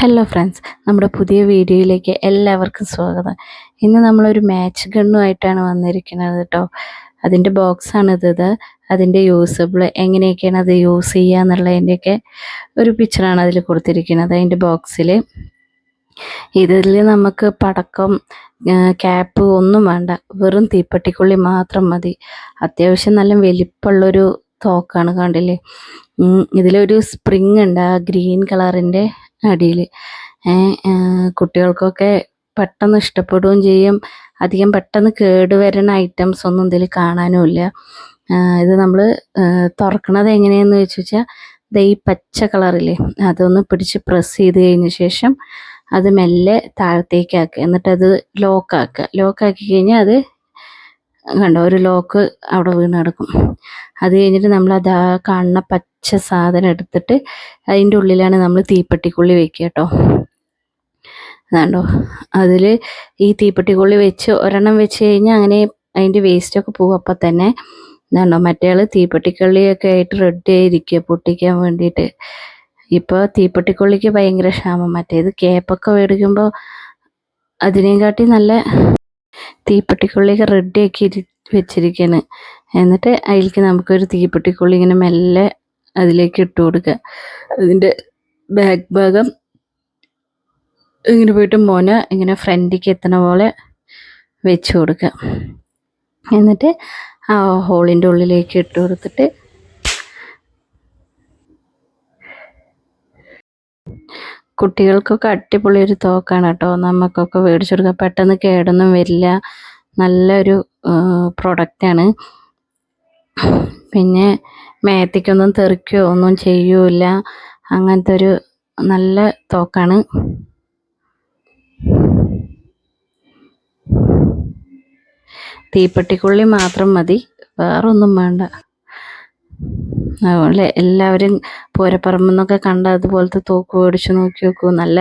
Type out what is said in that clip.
Hello friends നമ്മുടെ പുതിയ വീഡിയോയിലേക്ക് എല്ലാവർക്കും സ്വാഗതം. ഇന്ന് നമ്മളൊരു മാച്ച് ഗണ്ണുമായിട്ടാണ് വന്നിരിക്കുന്നത് കേട്ടോ അതിന്റെ ബോക്സാണിത് ഇത്. അതിന്റെ യൂസബിൾ എങ്ങനെയൊക്കെയാണ് അത് യൂസ് ചെയ്യുക എന്നുള്ളതിന്റെയൊക്കെ ഒരു പിക്ചറാണ് അതിൽ കൊടുത്തിരിക്കുന്നത് അതിന്റെ ബോക്സിൽ ഇതിൽ നമുക്ക് പടക്കം ക്യാപ്പ് ഒന്നും വേണ്ട. വെറും തീപ്പെട്ടിക്കുള്ളി മാത്രം മതി. അത്യാവശ്യം നല്ല വലിപ്പമുള്ളൊരു തോക്കാണ് കണ്ടില്ലേ? ഇതിലൊരു സ്പ്രിങ് ഉണ്ട് ആ ഗ്രീൻ കളറിന്റെ അടിയിൽ കുട്ടികൾക്കൊക്കെ പെട്ടെന്ന് ഇഷ്ടപ്പെടുകയും ചെയ്യും. അധികം പെട്ടെന്ന് കേടുവരുന്ന ഐറ്റംസ് ഒന്നും ഇതിൽ കാണാനുമില്ല ഇത് നമ്മൾ തുറക്കണത് എങ്ങനെയെന്ന് വെച്ച് വെച്ചാൽ ഇത് ഈ പച്ച കളറില്ലേ അതൊന്ന് പിടിച്ച് പ്രസ് ചെയ്ത് കഴിഞ്ഞ ശേഷം അത് മെല്ലെ താഴത്തേക്കാക്കുക എന്നിട്ടത് ലോക്കാക്കുക ലോക്കാക്കി കഴിഞ്ഞാൽ അത് കണ്ടോ ഒരു ലോക്ക് അവിടെ വീണ് കിടക്കും. അത് കഴിഞ്ഞിട്ട് നമ്മൾ അത് ആ കാണുന്ന പച്ച സാധനം എടുത്തിട്ട് അതിന്റെ ഉള്ളിലാണ് നമ്മൾ തീപ്പെട്ടിക്കുള്ളി വെക്കുക കേട്ടോ. അതാണ്ടോ അതിൽ ഈ തീപ്പെട്ടിക്കുള്ളി വെച്ച് ഒരെണ്ണം വെച്ച് കഴിഞ്ഞാൽ അങ്ങനെ അതിന്റെ വേസ്റ്റൊക്കെ പോകും. അപ്പം തന്നെ ഇതാണ്ടോ ആൾ തീപ്പെട്ടിക്കള്ളിയൊക്കെ ആയിട്ട് റെഡി ആയിരിക്കുക പൊട്ടിക്കാൻ വേണ്ടിയിട്ട്. ഇപ്പോൾ തീപ്പെട്ടിക്കൊള്ളിക്ക് ഭയങ്കര ക്ഷാമം. മറ്റേത് കേപ്പൊക്കെ മേടിക്കുമ്പോൾ അതിനെക്കാട്ടി നല്ല തീപ്പെട്ടിക്കൊള്ളിയൊക്കെ റെഡിയാക്കി വെച്ചിരിക്കുകയാണ് എന്നിട്ട് അതിലേക്ക് നമുക്കൊരു തീപ്പെട്ടിക്കുള്ളി ഇങ്ങനെ മെല്ലെ അതിലേക്ക് ഇട്ട് കൊടുക്കുക. അതിന്റെ ബാക്ക് ഭാഗം ഇങ്ങനെ പോയിട്ട് മോന ഇങ്ങനെ ഫ്രണ്ടിലേക്ക് എത്തണ പോലെ വെച്ച് കൊടുക്കുക. എന്നിട്ട് ആ ഹോളിന്റെ ഉള്ളിലേക്ക് ഇട്ട് കൊടുത്തിട്ട് കുട്ടികൾക്കൊക്കെ അടിപൊളി ഒരു തോക്കാണ് കേട്ടോ. നമുക്കൊക്കെ മേടിച്ചു കൊടുക്കാം പെട്ടെന്ന് കേടൊന്നും വരില്ല. നല്ലൊരു പ്രൊഡക്റ്റാണ് പിന്നെ മേത്തിക്കൊന്നും തെറിക്കുകയോ ഒന്നും ചെയ്യൂല അങ്ങനത്തെ ഒരു നല്ല തോക്കാണ്. തീപ്പെട്ടിക്കുള്ളി മാത്രം മതി. വേറൊന്നും വേണ്ട. അതുപോലെ എല്ലാവരും പൂരപ്പറമ്പിൽ നിന്നൊക്കെ കണ്ട അതുപോലത്തെ തോക്ക് മേടിച്ച് നോക്കി നോക്കൂ നല്ല